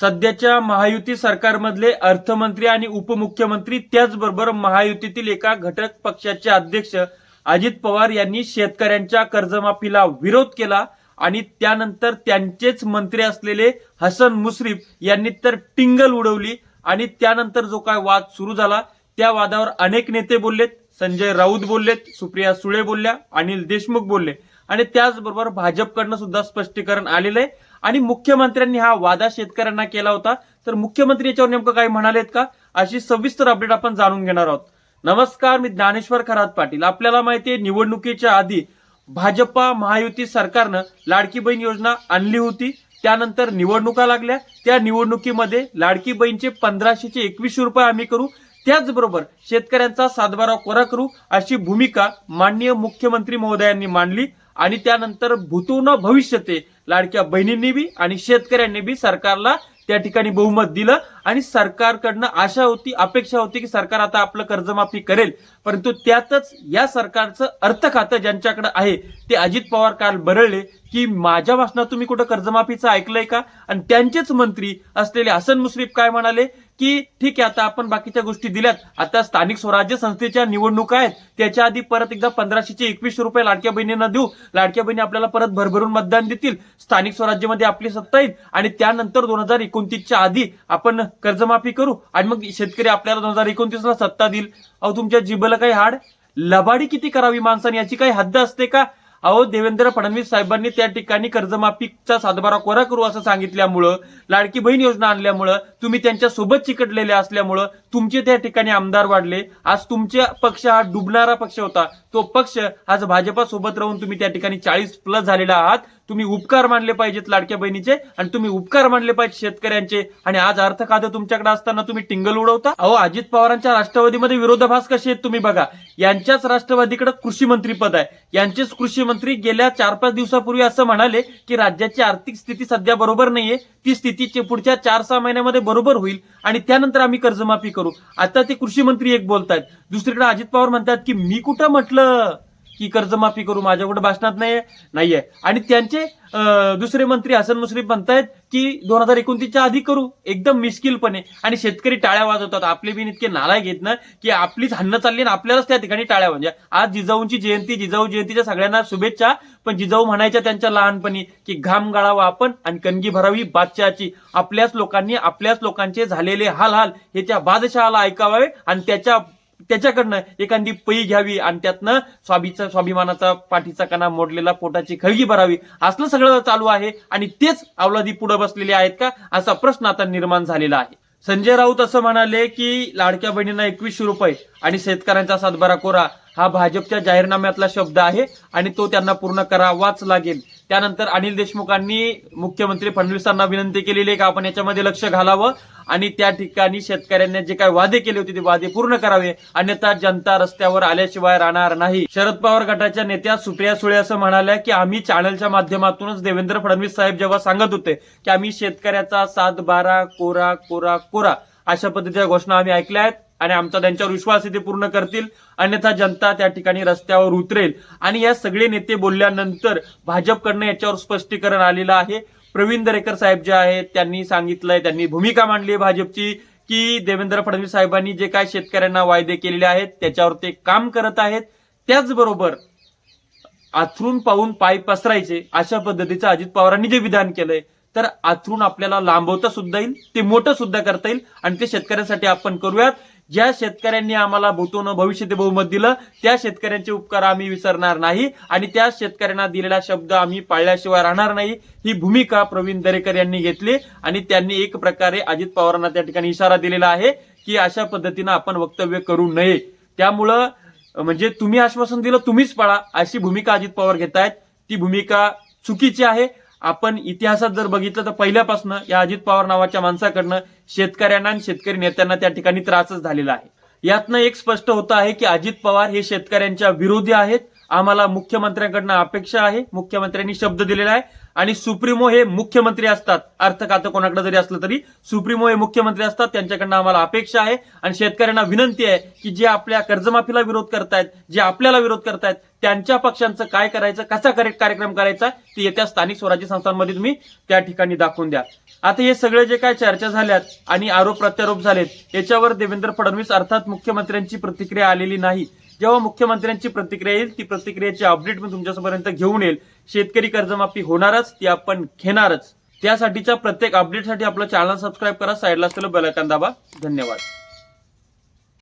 सध्याच्या महायुती सरकारमधले अर्थमंत्री आणि उपमुख्यमंत्री त्याचबरोबर महायुतीतील एका घटक पक्षाचे अध्यक्ष अजित पवार यांनी शेतकऱ्यांच्या कर्जमाफीला विरोध केला आणि त्यानंतर त्यांचेच मंत्री असलेले हसन मुश्रीफ यांनी तर टिंगल उडवली आणि त्यानंतर जो काय वाद सुरू झाला त्या वादावर अनेक नेते बोललेत. संजय राऊत बोललेत सुप्रिया सुळे बोलल्या अनिल देशमुख बोलले. आणि त्याचबरोबर भाजपकडनं सुद्धा स्पष्टीकरण आलेलं आहे आणि मुख्यमंत्र्यांनी हा वादा शेतकऱ्यांना केला होता. तर मुख्यमंत्री याच्यावर नेमकं काही म्हणालेत का? अशी सविस्तर अपडेट आपण जाणून घेणार आहोत. नमस्कार मी ज्ञानेश्वर खरात पाटील. आपल्याला माहिती आहे निवडणुकीच्या आधी भाजपा महायुती सरकारनं लाडकी बहीण योजना आणली होती. त्यानंतर निवडणुका लागल्या. त्या निवडणुकीमध्ये लाडकी बहीणचे पंधराशेचे एकवीसशे रुपये आम्ही करू. त्याचबरोबर शेतकऱ्यांचा सातबारा कोरा करू अशी भूमिका माननीय मुख्यमंत्री महोदयांनी मांडली. आणि त्यानंतर भूतून भविष्यते. लाडक्या बहिणींनी बी आणि शेतकऱ्यांनी बी सरकारला त्या ठिकाणी बहुमत दिलं. आणि सरकारकडनं आशा होती अपेक्षा होती की सरकार आता आपलं कर्जमाफी करेल. परंतु त्यातच या सरकारचं अर्थ खातं ज्यांच्याकडे आहे ते अजित पवार काल बरळले की माझ्या भाषणात तुम्ही कुठं कर्जमाफीचं ऐकलंय का? आणि त्यांचेच मंत्री असलेले हसन मुश्रीफ काय म्हणाले? की ठीक आहे आता आपण बाकीच्या गोष्टी दिल्यात. आता स्थानिक स्वराज्य संस्थेच्या निवडणुका आहेत त्याच्या आधी परत एकदा पंधराशेचे एकवीसशे रुपये लाडक्या बहिणींना देऊ. लाडक्या बहिणी आपल्याला परत भरभरून मतदान देतील. स्थानिक स्वराज्यामध्ये आपली सत्ता येईल. आणि त्यानंतर दोन हजार एकोणतीसच्या आधी आपण कर्जमाफी करू. आणि मग शेतकरी आपल्याला दोन हजार एकोणतीसला सत्ता देईल. अहो तुमच्या जिबला काही हाड? लबाडी किती करावी माणसाने? याची काही हद्द असते का? अहो देवेंद्र फडणवीस साहेबांनी त्या ठिकाणी कर्जमाफीचा सातबारा कोरा करू असं सांगितल्यामुळं लाडकी बहीण योजना आणल्यामुळं तुम्ही त्यांच्यासोबत चिकटलेले असल्यामुळं तुमचे त्या ठिकाणी आमदार वाढले. आज तुमचे पक्ष हा डुबणारा पक्ष होता. तो पक्ष आज भाजपा सोबत राहून तुम्ही त्या ठिकाणी चाळीस प्लस झालेला आहात. तुम्ही उपकार मानले पाहिजेत लाडक्या बहिणीचे आणि तुम्ही उपकार मानले पाहिजे शेतकऱ्यांचे. आणि आज अर्थ खातं तुमच्याकडे असताना तुम्ही टिंगल उडवता. अहो अजित पवारांच्या राष्ट्रवादीमध्ये विरोधाभास कसे आहेत तुम्ही बघा. यांच्याच राष्ट्रवादीकडे कृषी मंत्री पद आहे. यांचेच कृषी मंत्री गेल्या चार पाच दिवसापूर्वी असं म्हणाले की राज्याची आर्थिक स्थिती सध्या बरोबर नाहीये. ती स्थिती पुढच्या चार सहा महिन्यामध्ये बरोबर होईल. आणि त्यानंतर आम्ही कर्जमाफी करू. करू. आता ते कृषी मंत्री एक बोलतायत. दुसरीकडे अजित पवार म्हणतात की मी कुठं म्हटलं? की कर्जमाफी करू माझ्याकडे भाषणात नाही नाहीये. आणि त्यांचे दुसरे मंत्री हसन मुश्रीफ म्हणतायत की दोन हजार एकोणतीसच्या आधी करू एकदम मिस्किलपणे आणि शेतकरी टाळ्या वाजवतात. आपले बिन इतके नालायक घेत ना की आपलीच हन्न चालली आणि आपल्यालाच त्या ठिकाणी टाळ्या म्हणजे आज जिजाऊंची जयंती जिजाऊ जयंतीच्या सगळ्यांना शुभेच्छा पण जिजाऊ म्हणायच्या त्यांच्या लहानपणी की घाम गाळावा आपण आणि कणगी भरावी बादशहाची. आपल्याच लोकांनी आपल्याच लोकांचे झालेले हाल हाल हे त्या बादशहाला ऐकावावे आणि त्याच्या त्याच्याकडनं एखादी पई घ्यावी आणि त्यातनं स्वाभीचा स्वाभिमानाचा पाठीचा कणा मोडलेला पोटाची खळगी भरावी. असलं सगळं चालू आहे आणि तेच अवलादी पुढे बसलेले आहेत का? असा प्रश्न आता निर्माण झालेला आहे. संजय राऊत असं म्हणाले की लाडक्या बहिणींना एकवीसशे रुपये आणि शेतकऱ्यांचा सातबारा कोरा हा भाजपच्या जाहीरनाम्यातला शब्द आहे आणि तो त्यांना पूर्ण करावाच लागेल. त्यानंतर अनिल देशमुखांनी मुख्यमंत्री फडणवीसांना विनंती केलेली आहे की? आपण याच्यामध्ये लक्ष घालावं. आणि त्या ठिकाणी शेतकऱ्यांनी जे काही वादे केले होते ते वादे पूर्ण करावे. अन्यथा जनता रस्त्यावर आल्याशिवाय राहणार नाही. शरद पवार गटाच्या नेत्या सुप्रिया सुळे असं म्हणाल्या की आम्ही चॅनलच्या माध्यमातूनच देवेंद्र फडणवीस साहेब जेव्हा सांगत होते की आम्ही शेतकऱ्याचा सात बारा कोरा कोरा कोरा अशा पद्धतीच्या घोषणा आम्ही ऐकल्या आहेत आणि आमचा त्यांच्यावर विश्वास ते पूर्ण करतील. अन्यथा जनता त्या ठिकाणी रस्त्यावर उतरेल. आणि या सगळे नेते बोलल्यानंतर भाजपकडनं याच्यावर स्पष्टीकरण आलेलं आहे. प्रवीण दरेकर साहेब जे आहेत त्यांनी सांगितलंय त्यांनी भूमिका मांडली आहे भाजपची की देवेंद्र फडणवीस साहेबांनी जे काय शेतकऱ्यांना वायदे केलेले आहेत त्याच्यावर ते काम करत आहेत. त्याचबरोबर आथरून पाहून पाय पसरायचे अशा पद्धतीचं अजित पवारांनी जे विधान केलंय तर आथरून आपल्याला लांबवता सुद्धा येईल ते मोठं सुद्धा करता येईल आणि ते शेतकऱ्यांसाठी आपण करूयात. ज्या शेतकऱ्यांनी आम्हाला भूतून भविष्य ते बहुमत दिलं त्या शेतकऱ्यांचे उपकार आम्ही विसरणार नाही आणि त्या शेतकऱ्यांना दिलेला शब्द आम्ही पाळल्याशिवाय राहणार नाही ही भूमिका प्रवीण दरेकर यांनी घेतली आणि त्यांनी एक प्रकारे अजित पवारांना त्या ठिकाणी इशारा दिलेला आहे की अशा पद्धतीनं आपण वक्तव्य करू नये. त्यामुळं म्हणजे तुम्ही आश्वासन दिलं तुम्हीच पाळा अशी भूमिका अजित पवार घेत आहेत ती भूमिका चुकीची आहे. आपण इतिहासात जर बघितलं तर पहिल्यापासून या अजित पवार नावाच्या माणसाकडनं शेतकऱ्यांना आणि शेतकरी नेत्यांना त्या ठिकाणी त्रासच झालेला आहे. यातनं एक स्पष्ट होतं आहे की अजित पवार हे शेतकऱ्यांच्या विरोधी आहेत. आम्हाला मुख्यमंत्र्यांकडनं अपेक्षा आहे मुख्यमंत्र्यांनी शब्द दिलेला आहे आणि सुप्रीमो हे मुख्यमंत्री असतात. अर्थ खातं कोणाकडे जरी असलं तरी सुप्रीमो हे मुख्यमंत्री असतात त्यांच्याकडनं आम्हाला अपेक्षा आहे आणि शेतकऱ्यांना विनंती आहे की जे आपल्या कर्जमाफीला विरोध करतायत जे आपल्याला विरोध करतायत त्यांच्या पक्षांचं काय करायचं कसा करे- कार्यक्रम करायचा ते येत्या स्थानिक स्वराज्य संस्थांमध्ये तुम्ही त्या ठिकाणी दाखवून द्या. आता हे सगळे जे काय चर्चा झाल्यात आणि आरोप प्रत्यारोप झालेत याच्यावर देवेंद्र फडणवीस अर्थात मुख्यमंत्र्यांची प्रतिक्रिया आलेली नाही. जेव्हा मुख्यमंत्र्यांची प्रतिक्रिया येईल ती प्रतिक्रियेची अपडेट मी तुमच्यापर्यंत घेऊन येईल. शेतकरी कर्जमाफी होणारच ती आपण घेणारच. त्यासाठीच्या प्रत्येक अपडेटसाठी आपलं चॅनल सबस्क्राईब करा साईडला असलेलं बेलायकन दाबा. धन्यवाद.